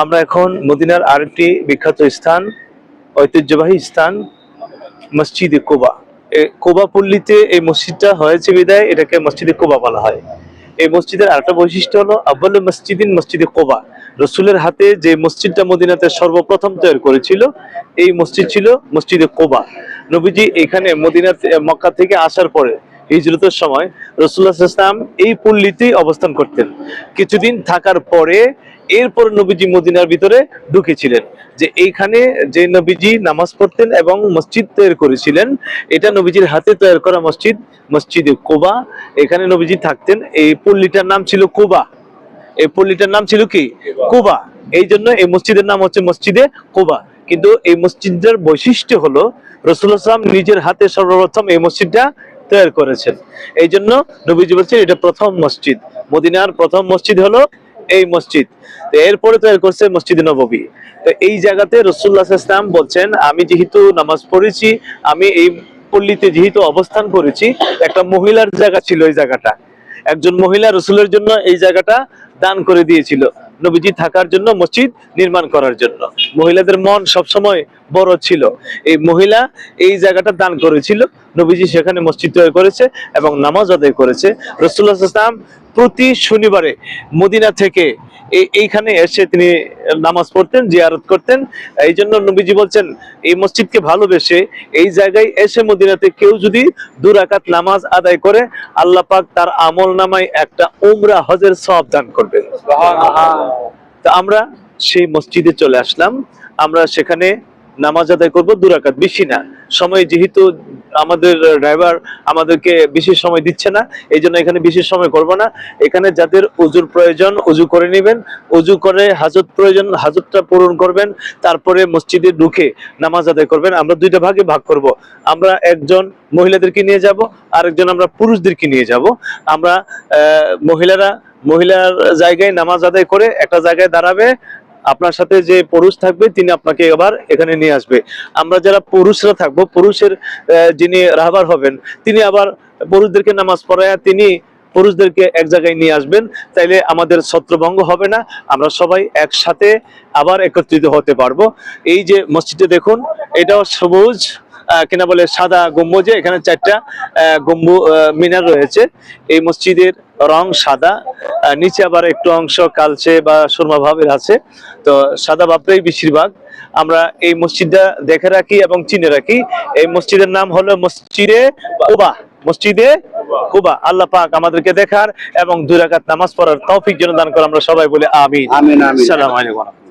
আমরা এখন মদিনার আরেকটি বিখ্যাত স্থান, ঐতিহ্যবাহী স্থান, মসজিদে কোবা। কোবা পল্লীতে এই মসজিদটা হয়েছে বিদায়, এটাকে মসজিদে কোবা বলা হয়। এই মসজিদের আরেকটা বৈশিষ্ট্য হলো আব্বাল মসজিদিন মসজিদে কোবা। রসুলের হাতে যে মসজিদটা মদিনাতে সর্বপ্রথম তৈরি করেছিল, এই মসজিদ ছিল মসজিদে কোবা। নবীজি এখানে মদিনা মক্কা থেকে আসার পরে হিজরতের সময় রসুল্লাহ ইসলাম এই পল্লীতেই অবস্থান করতেন। কিছুদিন থাকার পরে এরপর নবীজি মদিনার ভিতরে ঢুকেছিলেন। যে এইখানে যে নবীজি নামাজ পড়তেন এবং মসজিদ তৈরি করেছিলেন এটা নবীজির হাতে তৈরি করা মসজিদ মসজিদে কোবা। এখানে নবীজি থাকতেন। এই পল্লীটার নাম ছিল কোবা। এই পল্লীটার নাম ছিল কি? কোবা। এই জন্য এই মসজিদের নাম হচ্ছে মসজিদে কোবা। কিন্তু এই মসজিদের বৈশিষ্ট্য হলো রসুল্লাহ সাল্লাম নিজের হাতে সর্বপ্রথম এই মসজিদটা তৈরি করেছেন। এই জন্য নবীজি বলছেন, এটা প্রথম মসজিদ। মদিনার প্রথম মসজিদ হলো এই মসজিদ। তো এরপরে তৈরি করছে মসজিদ নববী। তো এই জায়গাতে রসুল্লাহ ইসলাম বলছেন, আমি যেহেতু নামাজ পড়েছি, আমি এই পল্লীতে যেহেতু অবস্থান করেছি, একটা মহিলার জায়গা ছিল এই জায়গাটা। একজন মহিলা রসুলের জন্য এই জায়গাটা দান করে দিয়েছিল। নবীজি থাকার জন্য, মসজিদ নির্মাণ করার জন্য। মহিলাদের মন সবসময় বড় ছিল। এই মহিলা এই জায়গাটা দান করেছিল। নবীজি সেখানে মসজিদ তৈরি করেছে এবং নামাজ আদায় করেছে। রসুল্লাহ ইসলাম প্রতি শনিবারে মদিনা থেকে এইখানে এসে তিনি নামাজ পড়তেন, জিয়ারত করতেন। এই জন্য নবীজি বলছেন, এই মসজিদকে ভালোবেসে এই জায়গায় এসে মদিনাতে কেউ যদি দুরাকাত নামাজ আদায় করে, আল্লাহ পাক তার আমল নামায় একটা উমরা হজের সব দান করবেন। তো আমরা সেই মসজিদে চলে আসলাম। আমরা সেখানে নামাজ আদায় করব দুরাকাত বেশি না। সময় যেহেতু আমাদের ড্রাইভার আমাদেরকে বেশি সময় দিচ্ছে না, এই জন্য এখানে বেশি সময় করব না। এখানে যাদের উজুর প্রয়োজন, উজু করে নেবেন। উজু করে হাজত প্রয়োজন, হাজতটা পূরণ করবেন। তারপরে মসজিদে ঢুকে নামাজ আদায় করবেন। আমরা দুইটা ভাগে ভাগ করব। আমরা একজন মহিলাদেরকে নিয়ে যাব, আরেকজন আমরা পুরুষদেরকে নিয়ে যাব। আমরা মহিলারা মহিলার জায়গায় নামাজ আদায় করে একটা জায়গায় দাঁড়াবে, আপনার সাথে যে পুরুষ থাকবে তিনি আপনাকে আবার এখানে নিয়ে আসবে। আমরা যারা পুরুষরা থাকব, পুরুষের যিনি রাহবার হবেন, তিনি আবার পুরুষদেরকে নামাজ পড়ায় তিনি পুরুষদেরকে এক জায়গায় নিয়ে আসবেন। তাইলে আমাদের ছত্রভঙ্গ হবে না, আমরা সবাই একসাথে আবার একত্রিত হতে পারব। এই যে মসজিদে দেখুন, এটাও সবুজ। কিনা বলে সাদা গম্বুজে এখানে চারটা গম্বু মিনার রয়েছে। এই মসজিদের রং সাদা নিচে আবার একটু অংশ কালচে বা সুরমা ভাবের আছে। তো সাদা ভাবটাই বেশিরভাগ। আমরা এই মসজিদটা দেখে রাখি এবং চিনে রাখি। এই মসজিদের নাম হলো মসজিদে কুবা। মসজিদে কুবা। আল্লাহ পাক আমাদেরকে দেখার এবং দুই রাকাত নামাজ পড়ার তৌফিক যেন দান করে আমরা সবাই বলে আমিন। আমিন আসসালামু আলাইকুম।